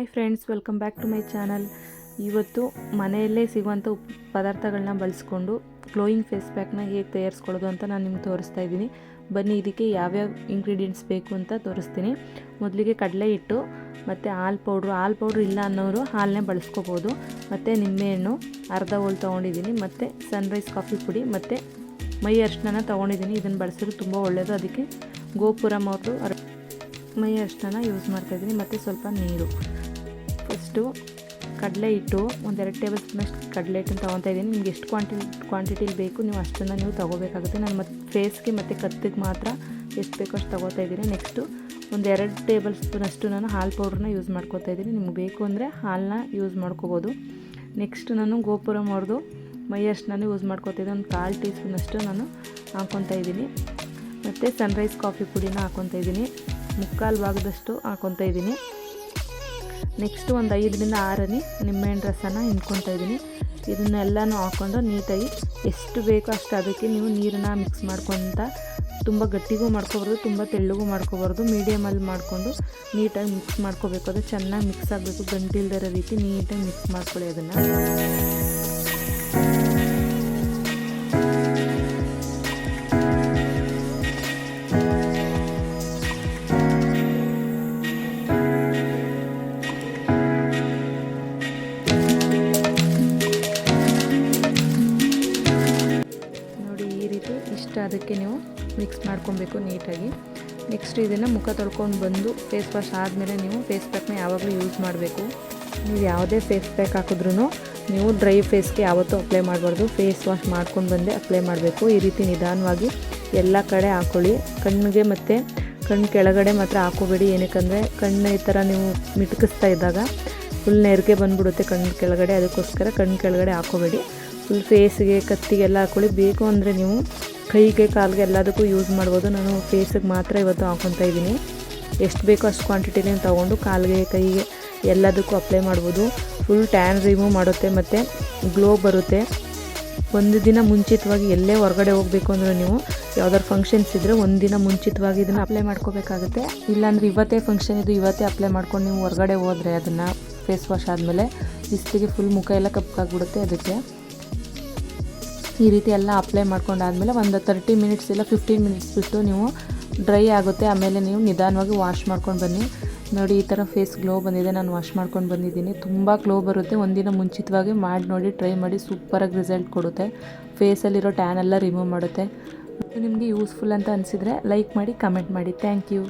Hi friends, welcome back to my channel. ಇವತ್ತು ಮನೆಯಲ್ಲೇ ಸಿಗುವಂಥ ಉಪ್ ಪದಾರ್ಥಗಳನ್ನ ಬಳಸ್ಕೊಂಡು ಗ್ಲೋಯಿಂಗ್ ಫೇಸ್ ಪ್ಯಾಕ್ನ ಹೇಗೆ ತಯಾರಿಸ್ಕೊಳ್ಳೋದು ಅಂತ ನಾನು ನಿಮ್ಗೆ ತೋರಿಸ್ತಾ ಇದ್ದೀನಿ. ಬನ್ನಿ, ಇದಕ್ಕೆ ಯಾವ್ಯಾವ ಇಂಗ್ರೀಡಿಯೆಂಟ್ಸ್ ಬೇಕು ಅಂತ ತೋರಿಸ್ತೀನಿ. ಮೊದಲಿಗೆ ಕಡಲೆ ಹಿಟ್ಟು, ಮತ್ತು ಹಾಲು ಪೌಡ್ರು. ಹಾಲು ಪೌಡ್ರ್ ಇಲ್ಲ ಅನ್ನೋರು ಹಾಲನ್ನೇ ಬಳಸ್ಕೋಬೋದು. ಮತ್ತು ನಿಂಬೆಹಣ್ಣು, ಅರ್ಧ ಹೋಲ್ ತೊಗೊಂಡಿದ್ದೀನಿ. ಮತ್ತು ಸನ್ರೈಸ್ ಕಾಫಿ ಪುಡಿ, ಮತ್ತು ಮೈ ಅರ್ಶಿನ ತೊಗೊಂಡಿದ್ದೀನಿ. ಇದನ್ನು ಬಳಸಿದ್ರೆ ತುಂಬ ಒಳ್ಳೆಯದು ಅದಕ್ಕೆ ಗೋಪುರಮ್ ಅವರು ಮೈ ಅರ್ಶಿನ ಯೂಸ್ ಮಾಡ್ತಾಯಿದ್ದೀನಿ ಮತ್ತು ಸ್ವಲ್ಪ ನೀರು. ಫಸ್ಟು ಕಡಲೆ ಹಿಟ್ಟು, ಒಂದೆರಡು ಟೇಬಲ್ ಸ್ಪೂನಷ್ಟು ಕಡಲೆ ಹಿಟ್ಟನ್ನು ತೊಗೊತಾ ಇದ್ದೀನಿ. ನಿಮ್ಗೆ ಎಷ್ಟು ಕ್ವಾಂಟಿ ಕ್ವಾಂಟಿಟಿಲಿ ಬೇಕು, ನೀವು ಅಷ್ಟನ್ನು ನೀವು ತೊಗೋಬೇಕಾಗುತ್ತೆ. ನಾನು ಮತ್ತು ಫೇಸ್ಗೆ ಮತ್ತು ಕತ್ತಿಗೆ ಮಾತ್ರ ಎಷ್ಟು ಬೇಕೋ ಅಷ್ಟು ತೊಗೋತಾ ಇದ್ದೀನಿ. ನೆಕ್ಸ್ಟು ಒಂದೆರಡು ಟೇಬಲ್ ಸ್ಪೂನಷ್ಟು ನಾನು ಹಾಲು ಪೌಡ್ರನ್ನ ಯೂಸ್ ಮಾಡ್ಕೋತಾ ಇದ್ದೀನಿ. ನಿಮ್ಗೆ ಬೇಕು ಅಂದರೆ ಹಾಲನ್ನ ಯೂಸ್ ಮಾಡ್ಕೋಬೋದು. ನೆಕ್ಸ್ಟ್ ನಾನು ಗೋಪುರ ಅವ್ರದ್ದು ಮೈ ಅಷ್ಟು ಯೂಸ್ ಮಾಡ್ಕೋತಿದ್ದೆ ಒಂದು ಕಾಲು ಟೀ ಸ್ಪೂನಷ್ಟು ನಾನು ಹಾಕ್ಕೊತಾ ಇದ್ದೀನಿ. ಮತ್ತು ಸನ್ರೈಸ್ ಕಾಫಿ ಪುಡಿನ ಹಾಕ್ಕೊತಾ ಇದ್ದೀನಿ. ಮುಕ್ಕಾಲು ಭಾಗದಷ್ಟು ಹಾಕ್ಕೊತಾ ಇದ್ದೀನಿ. ನೆಕ್ಸ್ಟ್ ಒಂದು ಐದರಿಂದ ಆರನೇ ನಿಂಬೆಹಣ್ಣು ರಸನ ಹಿಂಡ್ಕೊತಾ ಇದ್ದೀನಿ. ಇದನ್ನೆಲ್ಲನೂ ಹಾಕ್ಕೊಂಡು ನೀಟಾಗಿ ಎಷ್ಟು ಬೇಕೋ ಅಷ್ಟು ಅದಕ್ಕೆ ನೀವು ನೀರನ್ನ ಮಿಕ್ಸ್ ಮಾಡ್ಕೊತ ತುಂಬ ಗಟ್ಟಿಗೂ ಮಾಡ್ಕೊಬಾರ್ದು, ತುಂಬ ತೆಳ್ಳಗೂ ಮಾಡ್ಕೋಬಾರ್ದು ಮೀಡಿಯಮಲ್ಲಿ ಮಾಡಿಕೊಂಡು ನೀಟಾಗಿ ಮಿಕ್ಸ್ ಮಾಡ್ಕೋಬೇಕು. ಅದು ಚೆನ್ನಾಗಿ ಮಿಕ್ಸ್ ಆಗಬೇಕು. ಗಂಟಿಲ್ದಿರೋ ರೀತಿ ನೀಟಾಗಿ ಮಿಕ್ಸ್ ಮಾಡ್ಕೊಳ್ಳಿ ಅದನ್ನು. ಅದಕ್ಕೆ ನೀವು ಮಿಕ್ಸ್ ಮಾಡ್ಕೊಬೇಕು ನೀಟಾಗಿ. ನೆಕ್ಸ್ಟ್ ಇದನ್ನು ಮುಖ ತೊಳ್ಕೊಂಡು ಬಂದು ಫೇಸ್ ವಾಶ್ ಆದಮೇಲೆ ನೀವು ಫೇಸ್ ಪ್ಯಾಕ್ನ ಯಾವಾಗಲೂ ಯೂಸ್ ಮಾಡಬೇಕು. ನೀವು ಯಾವುದೇ ಫೇಸ್ ಪ್ಯಾಕ್ ಹಾಕಿದ್ರೂ ನೀವು ಡ್ರೈ ಫೇಸ್ಗೆ ಯಾವತ್ತೂ ಅಪ್ಲೈ ಮಾಡಬಾರ್ದು. ಫೇಸ್ ವಾಶ್ ಮಾಡ್ಕೊಂಡು ಬಂದೇ ಅಪ್ಲೈ ಮಾಡಬೇಕು. ಈ ರೀತಿ ನಿಧಾನವಾಗಿ ಎಲ್ಲ ಕಡೆ ಹಾಕ್ಕೊಳ್ಳಿ ಕಣ್ಣಿಗೆ ಮತ್ತು ಕಣ್ಣು ಕೆಳಗಡೆ ಮಾತ್ರ ಹಾಕೋಬೇಡಿ. ಏನಕ್ಕಂದರೆ ಕಣ್ಣು ಈ ಥರ ನೀವು ಮಿಟುಕಿಸ್ತಾ ಇದ್ದಾಗ ಫುಲ್ ನೆರಿಗೆ ಬಂದುಬಿಡುತ್ತೆ ಕಣ್ಣು ಕೆಳಗಡೆ. ಅದಕ್ಕೋಸ್ಕರ ಕಣ್ಣು ಕೆಳಗಡೆ ಹಾಕೋಬೇಡಿ. ಫುಲ್ ಫೇಸ್ಗೆ ಕತ್ತಿಗೆಲ್ಲ ಹಾಕೊಳ್ಳಿ. ಬೇಕು ಅಂದರೆ ನೀವು ಕೈಗೆ ಕಾಲಿಗೆ ಎಲ್ಲದಕ್ಕೂ ಯೂಸ್ ಮಾಡ್ಬೋದು. ನಾನು ಫೇಸಿಗೆ ಮಾತ್ರ ಇವತ್ತು ಹಾಕೊತಾ ಇದ್ದೀನಿ. ಎಷ್ಟು ಬೇಕೋ ಅಷ್ಟು ಕ್ವಾಂಟಿಟಿನೇ ತೊಗೊಂಡು ಕಾಲಿಗೆ, ಕೈಗೆ ಎಲ್ಲದಕ್ಕೂ ಅಪ್ಲೈ ಮಾಡ್ಬೋದು. ಫುಲ್ ಟ್ಯಾನ್ ರಿಮೂವ್ ಮಾಡುತ್ತೆ ಮತ್ತು ಗ್ಲೋ ಬರುತ್ತೆ. ಒಂದು ದಿನ ಮುಂಚಿತವಾಗಿ ಎಲ್ಲೇ ಹೊರಗಡೆ ಹೋಗಬೇಕು ಅಂದರೆ ನೀವು ಯಾವ್ದಾದ್ರು ಫಂಕ್ಷನ್ಸ್ ಇದ್ದರೆ ಒಂದು ದಿನ ಮುಂಚಿತವಾಗಿ ಇದನ್ನು ಅಪ್ಲೈ ಮಾಡ್ಕೋಬೇಕಾಗುತ್ತೆ. ಇಲ್ಲಾಂದರೆ ಇವತ್ತೇ ಫಂಕ್ಷನ್ ಇದು ಇವತ್ತೇ ಅಪ್ಲೈ ಮಾಡ್ಕೊಂಡು ನೀವು ಹೊರಗಡೆ ಹೋದರೆ ಅದನ್ನು ಫೇಸ್ ವಾಶ್ ಆದಮೇಲೆ ಬಿಸಿಲಿಗೆ ಫುಲ್ ಮುಖ ಎಲ್ಲ ಕಪ್ಪಾಗ್ಬಿಡುತ್ತೆ ಅದಕ್ಕೆ. ಈ ರೀತಿ ಎಲ್ಲ ಅಪ್ಲೈ ಮಾಡ್ಕೊಂಡಾದಮೇಲೆ ಒಂದು ತರ್ಟಿ ಮಿನಿಟ್ಸ್ ಇಲ್ಲ ಫಿಫ್ಟೀನ್ ಮಿನಿಟ್ಸ್ ಬಿಟ್ಟು ನೀವು ಡ್ರೈ ಆಗುತ್ತೆ. ಆಮೇಲೆ ನೀವು ನಿಧಾನವಾಗಿ ವಾಶ್ ಮಾಡ್ಕೊಂಡು ಬನ್ನಿ. ನೋಡಿ, ಈ ಥರ ಫೇಸ್ ಗ್ಲೋ ಬಂದಿದೆ. ನಾನು ವಾಶ್ ಮಾಡ್ಕೊಂಡು ಬಂದಿದ್ದೀನಿ. ತುಂಬ ಗ್ಲೋ ಬರುತ್ತೆ. ಒಂದಿನ ಮುಂಚಿತವಾಗಿ ಮಾಡಿ ನೋಡಿ ಟ್ರೈ ಮಾಡಿ ಸೂಪರಾಗಿ ರಿಸಲ್ಟ್ ಕೊಡುತ್ತೆ. ಫೇಸಲ್ಲಿರೋ ಟ್ಯಾನ್ ಎಲ್ಲ ರಿಮೂವ್ ಮಾಡುತ್ತೆ. ನಿಮಗೆ ಯೂಸ್ಫುಲ್ ಅಂತ ಅನಿಸಿದರೆ ಲೈಕ್ ಮಾಡಿ ಕಮೆಂಟ್ ಮಾಡಿ. Thank you